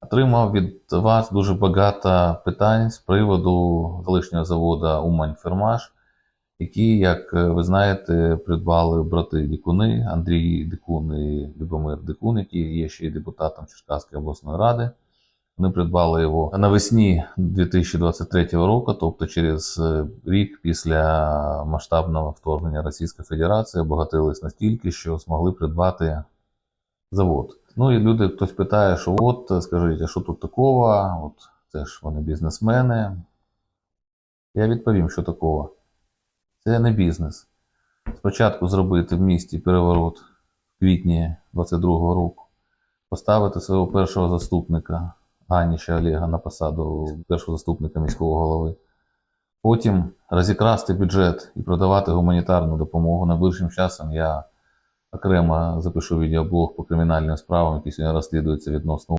Отримав від вас дуже багато питань з приводу колишнього заводу Умань-Фермаш, який, як е, ви знаєте, придбали брати Дікуни, Андрій Дикун і Любомир Дикун, який є ще й депутатом Черкаської обласної ради. Вони придбали його навесні 2023 року, тобто через е, рік після масштабного вторгнення Російської Федерації, обогатились настільки, що змогли придбати завод. Ну і люди, хтось питає, що от, е, скажіть, а що тут такого? От це ж вони бізнесмени. Я відповім, що такого. Це не бізнес. Спочатку зробити в місті переворот в квітні 22-го року, поставити свого першого заступника Аніша Олега на посаду першого заступника міського голови. Потім розікрасти бюджет і продавати гуманітарну допомогу. Найближчим часом я окремо запишу відеоблог по кримінальним справам, які сьогодні розслідуються відносно